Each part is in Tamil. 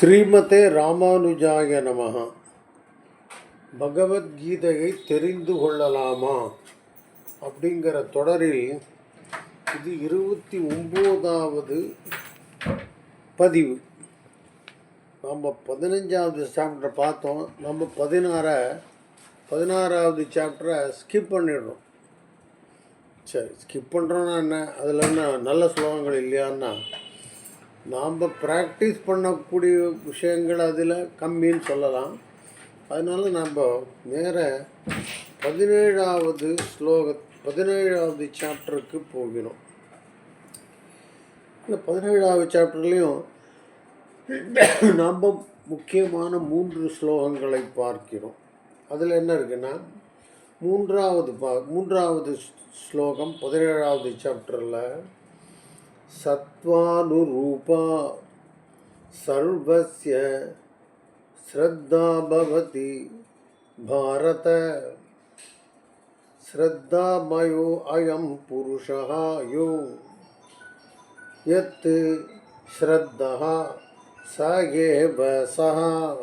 ஸ்ரீமதே ராமானுஜாய நமஹ. பகவத்கீதையை தெரிந்து கொள்ளலாமா? அப்படிங்கிற தொடரில் இது இருபத்தி ஒம்போதாவது பதிவு. நம்ம பதினஞ்சாவது சாப்டர் பார்த்தோம். நம்ம பதினாறை பதினாறாவது சாப்டரை ஸ்கிப் பண்ணிடுறோம். சரி ஸ்கிப் பண்ணுறோன்னா என்ன? அதில் என்ன நல்ல ஸ்லோகங்கள் இல்லையான்னா நாம் ப்ராக்டிஸ் பண்ணக்கூடிய விஷயங்கள் அதில் கம்மின்னு சொல்லலாம். அதனால் நம்ம நேர பதினேழாவது ஸ்லோக பதினேழாவது சாப்டருக்கு போகிறோம். இந்த பதினேழாவது சாப்டர்லேயும் நாம் முக்கியமான மூன்று ஸ்லோகங்களை பார்க்கிறோம். அதில் என்ன இருக்குன்னா மூன்றாவது பா மூன்றாவது ஸ்லோகம் பதினேழாவது சாப்டரில் सत्त्वानुरूपा सर्वस्य श्रद्धा भवति भारत। श्रद्धामयो अयं पुरुषः यो। यत् श्रद्धः स एव सः।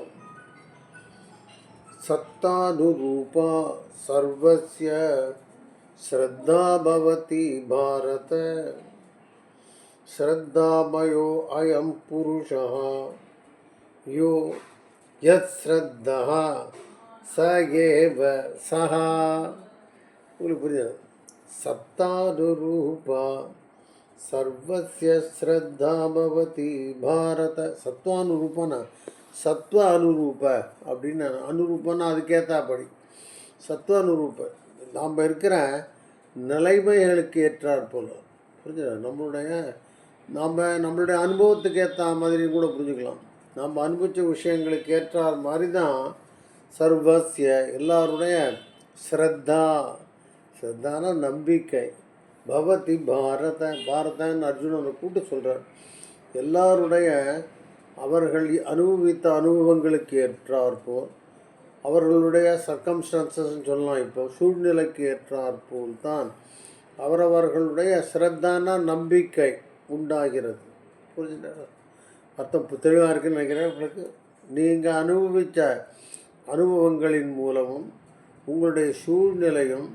सत्तानुरूपा सर्वस्य श्रद्धा भवति भारत। श्रद्धामयो अयं पुरुषः यो यत्श्रद्धः स एव सः உங்களுக்கு புரியுது சத்தானுரூபா சர்வசிய ஸ்ரத்தா பவதி பாரத சத்வானுரூபனா சத்வ அனுரூப அப்படின்னு அனுரூபன்னா அதுக்கேற்றாப்படி சத்வ அனுரூப நாம் இருக்கிற நிலைமைகளுக்கு ஏற்றாற் போல புரிஞ்சுதா நம்மளுடைய நம்ம நம்மளுடைய அனுபவத்துக்கு ஏற்ற மாதிரி கூட புரிஞ்சுக்கலாம். நாம் அனுபவித்த விஷயங்களுக்கு ஏற்றார் மாதிரி தான் சர்வசிய எல்லாருடைய ஸ்ரத்தா. ஸ்ரத்தான நம்பிக்கை. பவதி பாரத பாரதன்னு அர்ஜுனனை கூட்டு சொல்கிறார் எல்லாருடைய அவர்கள் அனுபவித்த அனுபவங்களுக்கு ஏற்றாற்போல் அவர்களுடைய சர்க்கம்ஸ்டான்சஸ்ன்னு சொல்லலாம் இப்போ சூழ்நிலைக்கு ஏற்றாற்போல் தான் அவரவர்களுடைய சிரத்தான நம்பிக்கை. உண்டாகிறது. புரிஞ்சுட்டா அர்த்தம் தெளிவாக இருக்குன்னு நினைக்கிறேன். உங்களுக்கு நீங்கள் அனுபவித்த அனுபவங்களின் மூலமும் உங்களுடைய சூழ்நிலையும்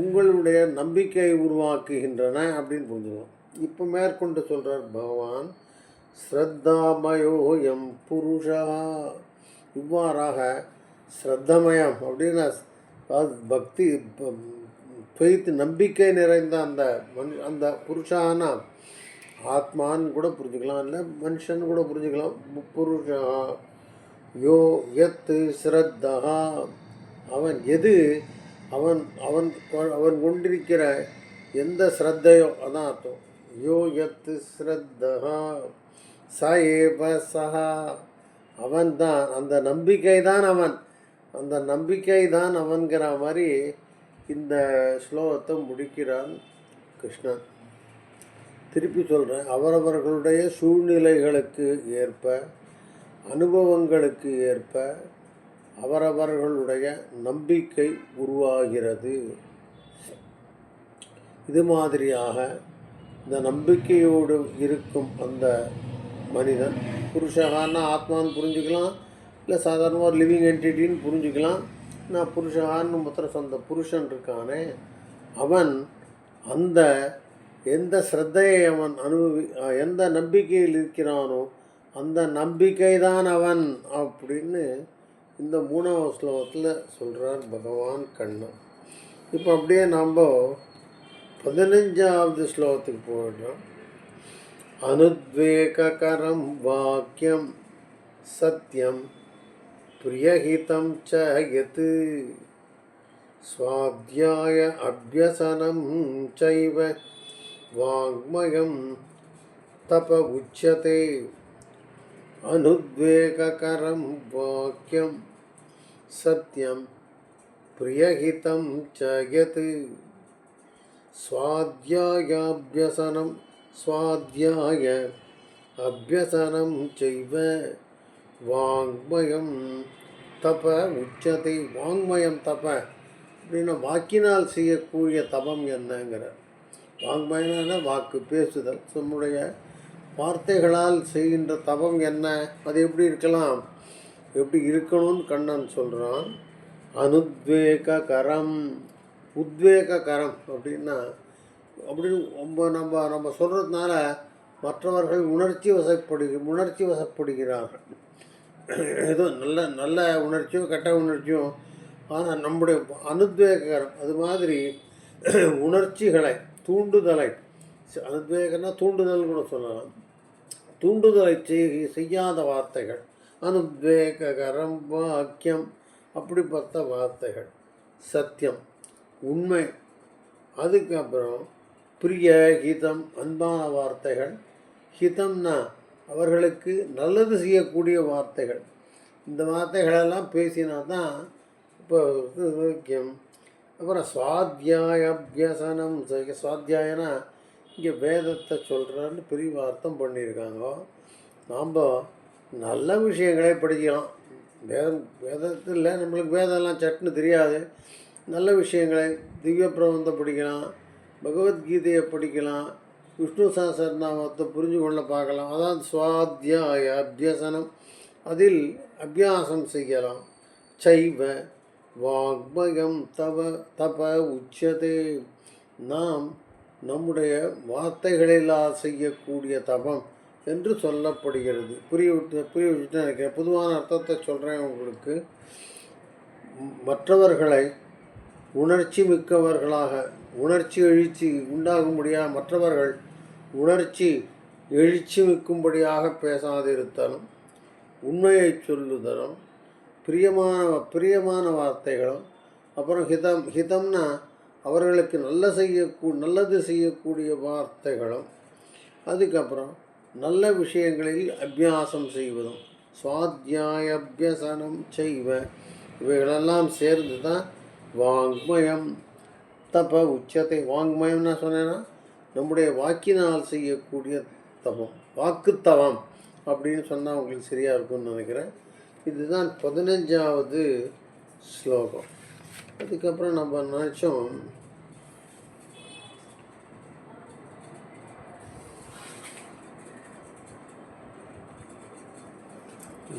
உங்களுடைய நம்பிக்கையை உருவாக்குகின்றன அப்படின்னு புரிஞ்சுக்கணும். இப்போ மேற்கொண்டு சொல்கிறார் பகவான் ஸ்ரத்தாமயோயம் புருஷா. இவ்வாறாக ஸ்ரத்தமயம் அப்படின்னா பக்தி ஃபெய்த் நம்பிக்கை நிறைந்த அந்த மனு அந்த புருஷான ஆத்மான்னு கூட புரிஞ்சுக்கலாம் இல்லை மனுஷன் கூட புரிஞ்சுக்கலாம். புருஷா யோ எத்து ஸ்ரத்தா அவன் எது அவன் அவன் அவன் கொண்டிருக்கிற எந்த ஸ்ரத்தையோ அதான் அர்த்தம். யோ எத்து ஸ்ரத்தா ச ஏவ சஹா அவன் தான் அந்த நம்பிக்கை தான் அவன். அந்த நம்பிக்கை தான் அவன்கிற மாதிரி இந்த ஸ்லோகத்தை முடிக்கிறான் கிருஷ்ணன். திருப்பி சொல்கிறேன் அவரவர்களுடைய சூழ்நிலைகளுக்கு ஏற்ப அனுபவங்களுக்கு ஏற்ப அவரவர்களுடைய நம்பிக்கை உருவாகிறது. இது மாதிரியாக இந்த நம்பிக்கையோடு இருக்கும் அந்த மனிதன் புருஷகான்னா ஆத்மான்னு புரிஞ்சுக்கலாம் இல்லை சாதாரணமாக ஒரு லிவிங் என்டிட்டின்னு புரிஞ்சுக்கலாம். நான் புருஷகான்னு முத்திர சொந்த புருஷன் இருக்கானே அவன் அந்த எந்த ஸ்ரத்தையை அவன் அனுபவி எந்த நம்பிக்கையில் இருக்கிறானோ அந்த நம்பிக்கை தான் அவன் அப்படின்னு இந்த மூணாவது ஸ்லோகத்தில் சொல்கிறார் பகவான் கண்ணன். இப்போ அப்படியே நம்ம பதினஞ்சாவது ஸ்லோகத்துக்கு போயிடுறோம் அனுத்வேகரம் வாக்கியம் சத்தியம் பிரியஹிதம் ச எது சுவாத்தியாய அபியசனம் சைவ वाङ्मयं तप उच्यते अनुद्वेगकरं वाक्यं सत्यं प्रियहितं च यत् स्वाध्यायाभ्यसनं स्वाध्याय अभ्यसनं चैव வாங்மயம் தப உச்சத்தை வாங்மயம் தப அப்படின்னா வாக்கினால் செய்யக்கூடிய தபம் என்னங்கிற வாங்மயம்னா வாக்கு பேசுதல். நம்முடைய வார்த்தைகளால் செய்கின்ற தவம் என்ன? அது எப்படி இருக்கலாம்? எப்படி இருக்கணும்னு கண்ணன் சொல்கிறான் அனுத்வேக கரம். உத்வேக கரம் அப்படின்னா அப்படின்னு ரொம்ப நம்ம நம்ம சொல்கிறதுனால மற்றவர்கள் உணர்ச்சி வசப்படு உணர்ச்சி வசப்படுகிறார்கள். ஏதோ நல்ல நல்ல உணர்ச்சியும் கெட்ட உணர்ச்சியோ ஆனால் நம்முடைய அனுத்வேகரம் அது மாதிரி உணர்ச்சிகளை தூண்டுதலை அனுத்வேகம்னா தூண்டுதல் கூட சொல்லலாம். தூண்டுதலை செய் செய்யாத வார்த்தைகள் அனுத்வேகரம் வாக்கியம் அப்படிப்பட்ட வார்த்தைகள். சத்தியம் உண்மை. அதுக்கப்புறம் பிரிய ஹிதம் அன்பான வார்த்தைகள். ஹிதம்னா அவர்களுக்கு நல்லது செய்யக்கூடிய வார்த்தைகள். இந்த வார்த்தைகளெல்லாம் பேசினா தான் இப்போ இது அப்புறம் சுவாத்தியாய அபியசனம் செய்ய சுவாத்தியாயனா இங்கே வேதத்தை சொல்கிறான்னு பெரிய அர்த்தம் பண்ணியிருக்காங்க. நாம் நல்ல விஷயங்களே படிக்கலாம். வேதம் வேதத்தில் நம்மளுக்கு வேதம்லாம் சட்னு தெரியாது. நல்ல விஷயங்களை திவ்ய பிரபந்தம் படிக்கலாம் பகவத்கீதையை படிக்கலாம் விஷ்ணு சஹஸ்ரநாமத்தை புரிஞ்சு கொள்ள பார்க்கலாம். அதான் சுவாத்தியாய அபியசனம் அதில் அபியாசம் செய்யலாம். சைவ வாக்மயம் தவ தப உச்சதே. நாம் நம்முடைய வார்த்தைகளிலால் செய்யக்கூடிய தபம் என்று சொல்லப்படுகிறது. புரிய விட்டு புரிய விட்டு நினைக்கிறேன். பொதுவான அர்த்தத்தை சொல்கிறேன் உங்களுக்கு. மற்றவர்களை உணர்ச்சி மிக்கவர்களாக உணர்ச்சி எழுச்சி உண்டாகும்படியாக மற்றவர்கள் உணர்ச்சி எழுச்சி மிக்கும்படியாக பேசாதிருத்தலும் உண்மையை சொல்லுதலும் பிரியமான பிரியமான வார்த்தைகளும் அப்புறம் ஹிதம் ஹிதம்னா அவர்களுக்கு நல்ல செய்யக்கூ நல்லது செய்யக்கூடிய வார்த்தைகளும் அதுக்கப்புறம் நல்ல விஷயங்களில் அபியாசம் செய்வதும் சுவாத்தியாய அபியசனம் செய்வ இவைகளெல்லாம் சேர்ந்து தான் வாங்மயம் தப உச்சத்தை வாங்மயம்னா சொன்னேன்னா நம்முடைய வாக்கினால் செய்யக்கூடிய தவம் வாக்குத்தவம் அப்படின்னு சொன்னால் உங்களுக்கு சரியாக இருக்கும்னு நினைக்கிறேன். இதுதான் பதினஞ்சாவது ஸ்லோகம். அதுக்கப்புறம் நம்ம நினச்சோம்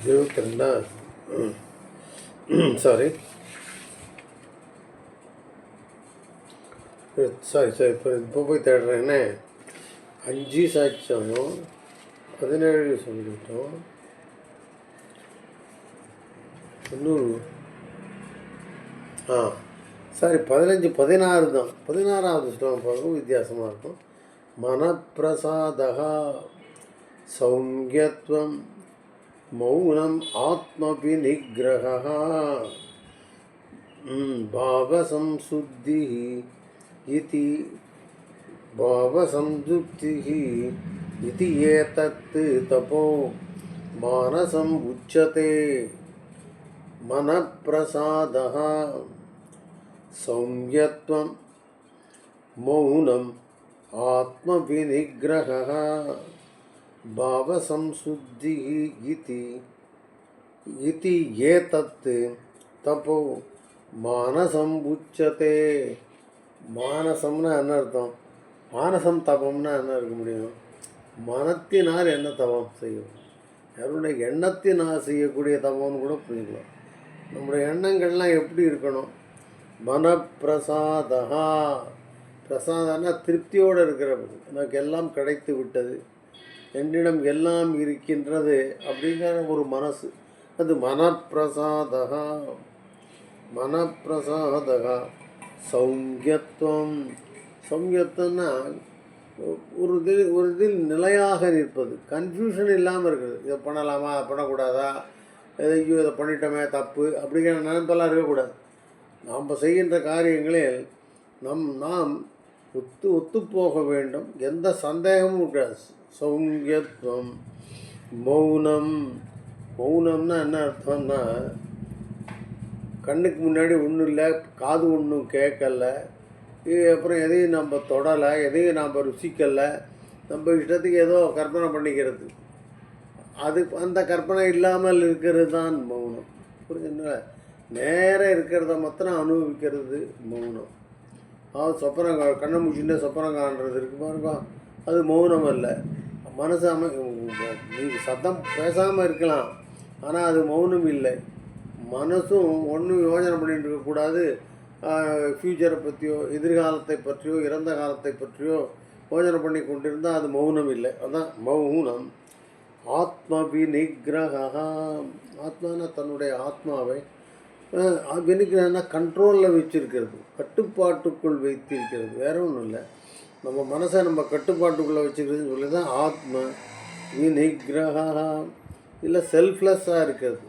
இருபத்தி ரெண்டா சாரி சாரி சாரி இப்போ இப்போ போய் தேடுறேன்னே அஞ்சு சாட்சியம் பதினேழு சொல்லிட்டோம் தொண்ணூறு ஆ. சாரி பதினஞ்சு பதினாறு தான். பதினாறாவது ஸ்லோகம் பார்க்கும் வித்தியாசமாக இருக்கும். மனப்பிரசாதா சௌங்கியத்துவம் மௌனம் ஆத்மபிநிகிரகா. பாவசம்சுத்தி இது பாவசம்துப்தி இது ஏதத்து தபோ. மானசம் உச்சதே. मनप्रसादः सौम्यत्वं मौनम् आत्मविनिग्रहः भावसंशुद्धिः इति इति एतत् தப்போ மானசம் உச்சத்தே மானசம்னா என்ன அர்த்தம் மானசம் தபம்னா என்ன இருக்க முடியும் மனத்தினால் என்ன தவம் செய்யும் யாருடைய எண்ணத்தினால் செய்யக்கூடிய தவம்னு கூட புரிஞ்சுக்கலாம் நம்முடைய எண்ணங்கள்லாம் எப்படி இருக்கணும்? மனப்பிரசாதா பிரசாதம்னா திருப்தியோடு இருக்கிறது எனக்கு எல்லாம் கிடைத்து விட்டது. என்னிடம் எல்லாம் இருக்கின்றது அப்படிங்கிற ஒரு மனசு. அது மனப்பிரசாதா மனப்பிரசாதா சௌங்கியத்துவம் சௌங்கியத்துவம்னா ஒரு இதில் ஒரு இதில் நிலையாக நிற்பது. கன்ஃபியூஷன் இல்லாமல் இருக்குது இதை பண்ணலாமா? பண்ணக்கூடாதா? ஐயோ இதை பண்ணிட்டோமே தப்பு அப்படிங்கிற நினைப்பெல்லாம் இருக்கக்கூடாது. நாம் செய்கின்ற காரியங்களில் நம் நாம் ஒத்து ஒத்துப்போக வேண்டும். எந்த சந்தேகமும் கிடையாது சௌங்கியத்துவம் மௌனம். மௌனம்னா என்ன அர்த்தம்னா கண்ணுக்கு முன்னாடி ஒன்றும் இல்லை காது ஒன்றும் கேட்கல. இது அப்புறம் எதையும் நம்ம தொடலை எதையும் நாம் ருசிக்கலை. நம்ம இஷ்டத்துக்கு ஏதோ கற்பனை பண்ணிக்கிறது. அது அந்த கற்பனை இல்லாமல் இருக்கிறது தான் மௌனம். புரிஞ்சுங்களா நேராக இருக்கிறத மாத்திரம் அனுபவிக்கிறது மௌனம். அதாவது சொப்பனம் கண்ணை முடிச்சுட்டு சொப்பனம் காண்றது இருக்கு பாருங்க. அது மௌனம் இல்லை மனசு அமை சத்தம் பேசாமல் இருக்கலாம். ஆனால் அது மௌனம் இல்லை. மனசும் ஒன்றும் யோசனை பண்ணிட்டு இருக்கக்கூடாது ஃப்யூச்சரை பற்றியோ எதிர்காலத்தை பற்றியோ இறந்த காலத்தை பற்றியோ யோசனை பண்ணி கொண்டிருந்தால் அது மௌனம் இல்லை. அதுதான் மௌனம். ஆத்ம விநிகிரகா ஆத்மானா தன்னுடைய ஆத்மாவை அஹ், விநிகிரகம்னா கண்ட்ரோலில் வச்சிருக்கிறது கட்டுப்பாட்டுக்குள் வைத்திருக்கிறது வேற ஒன்றும் இல்லை. நம்ம மனசை நம்ம கட்டுப்பாட்டுக்குள்ளே வச்சுக்கிறதுன்னு சொல்லி தான் ஆத்ம விநிகிரகா இல்லை செல்ஃப்லெஸ்ஸாக இருக்கிறது.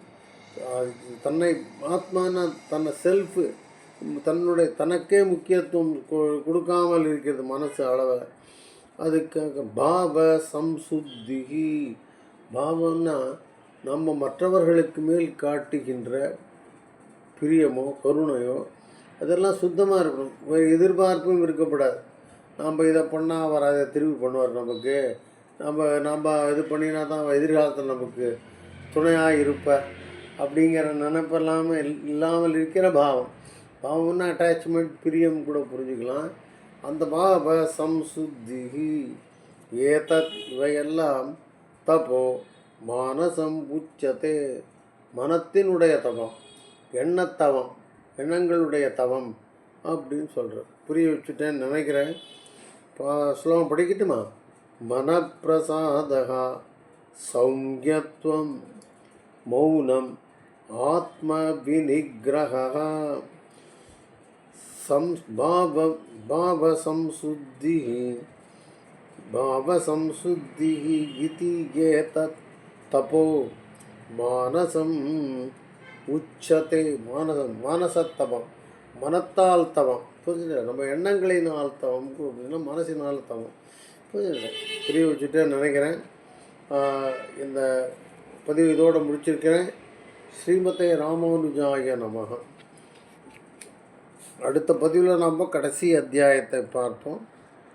தன்னை ஆத்மானா தன்னை செல்ஃபு தன்னுடைய தனக்கே முக்கியத்துவம் கொ- கொடுக்காமல் இருக்கிறது மனசு அளவில் அதுக்காக பாவ சம்சுத்திகி பாவம்னா நம்ம மற்றவர்களுக்கு மேல் காட்டுகின்ற பிரியமோ கருணையோ அதெல்லாம் சுத்தமாக இருக்கணும். ஒரு எதிர்பார்ப்பும் இருக்கக்கூடாது. நம்ம இதை பண்ணால் அவர் அதை திருப்பி பண்ணுவார் நமக்கு. நம்ம நம்ம இது பண்ணினா தான் எதிர்காலத்தில் நமக்கு துணையாக இருப்ப அப்படிங்கிற நினைப்பெல்லாமல் இல்- இல்லாமல் இருக்கிற பாவம். பாவம்னா அட்டாச்மெண்ட் பிரியம் கூட புரிஞ்சுக்கலாம். அந்த பாவ சம்சுத்திகி ஏதத் இவையெல்லாம் தபோ மானசம் உச்சதே மனத்தினுடைய தவம் எண்ணத்தவம் எண்ணங்களுடைய தவம் அப்படின்னு சொல்கிறேன் புரிய வச்சுட்டேன்னு நினைக்கிறேன். பா ஸ்லோகம் படிக்கட்டுமா? மனப்பிரசாதகா சௌங்கியத்துவம் மௌனம் ஆத்ம விநிகிரகா சம் பாவ பாவசம்சுத்திः भावसंशुद्धिः इति एतत् तपो மானசம் உச்சத்தை மானசம் மானசத்தவம் மனத்தால் தவம் புரிஞ்சுல நம்ம எண்ணங்களினால் தவம் அப்படின்னா மனசினால் தவம் புரிஞ்சுல புரிய வச்சுட்டே நினைக்கிறேன் ஆஹ் இந்த பதிவு இதோடு முடிச்சிருக்கிறேன் ஸ்ரீமதே ராமானுஜாய நமக அடுத்த பதிவில் நாம் கடைசி அத்தியாயத்தை பார்ப்போம்